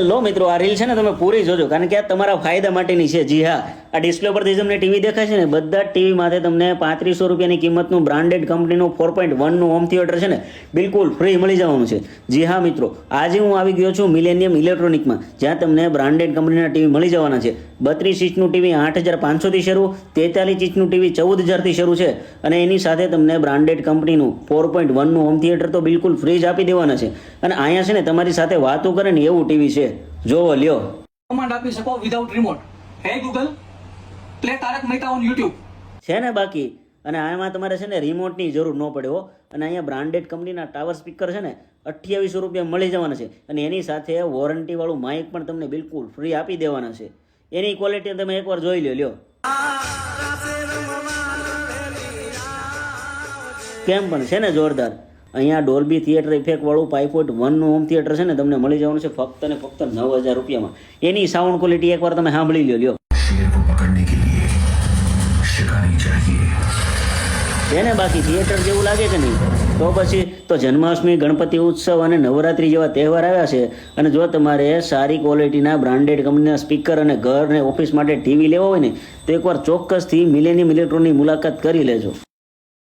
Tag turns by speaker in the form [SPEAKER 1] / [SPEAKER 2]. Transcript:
[SPEAKER 1] Hello મિત્રો, આ reel છે ને તમે પૂરી જોજો. કારણ કે આ તમારા ફાયદા માટેની છે. જી હા. આ ડિસ્પ્લે પરથી તમને ટીવી દેખાય છે ને, બધા જ ટીવી માટે તમને પાંત્રીસો રૂપિયાની કિંમતનું બ્રાન્ડેડ કંપનીનું ફોર પોઈન્ટ વનનું હોમ થિયેટર છે ને, બિલકુલ ફ્રી મળી જવાનું છે. જી હા મિત્રો, આજે હું આવી ગયો છું મિલેનિયમ ઇલેક્ટ્રોનિકમાં જ્યાં તમને બ્રાન્ડેડ કંપનીના ટીવી મળી જવાના છે. બત્રીસ ઇંચનું ટીવી આઠ હજાર પાંચસોથી શરૂ, તેતાલીસ ઇંચનું ટીવી ચૌદ હજારથી શરૂ છે. અને એની સાથે તમને બ્રાન્ડેડ કંપનીનું ફોર પોઈન્ટ વનનું હોમ થિયેટર તો બિલકુલ ફ્રી જ આપી દેવાના છે. અને અહીંયા છે ને, તમારી સાથે વાતો કરે ને એવું ટીવી છે. જોવો, લ્યો.
[SPEAKER 2] કમાન્ડ આપી શકો without remote hey Google play Tarak Mehta on YouTube
[SPEAKER 1] છે ને બાકી? અને આમાં તમારે છે ને રિમોટની જરૂર ન પડે હો. અને અહીંયા બ્રાન્ડેડ કંપનીના ટાવર સ્પીકર છે ને અઠ્યાવીસો રૂપિયા મળી જવાના છે. અને એની સાથે વોરંટીવાળું માઇક પણ તમને બિલકુલ ફ્રી આપી દેવાના છે. એની ક્વોલિટી તમે એકવાર જોઈ લો લ્યો. કેમ પણ છે ને જોરદાર. અહીંયા ડોલ્બી થિયેટર ઇફેક્ટવાળું વાળું પોઈન્ટ વનનું હોમ થિયેટર છે ને તમને મળી જવાનું છે ફક્ત ને ફક્ત નવ હજાર રૂપિયામાં. એની સાઉન્ડ ક્વોલિટી એકવાર તમે સાંભળી લો લ્યો. એને બાકી થિયેટર જેવું લાગે કે નહીં? તો પછી તો જન્માષ્ટમી, ગણપતિ ઉત્સવ અને નવરાત્રી જેવા તહેવાર આવ્યા છે અને જો તમારે સારી ક્વોલિટીના બ્રાન્ડેડ કંપનીના સ્પીકર અને ઘર ને ઓફિસ માટે ટીવી લેવા હોય ને, તો એકવાર ચોક્કસથી મિલેનિયમ ઇલેક્ટ્રોનની મુલાકાત કરી લેજો.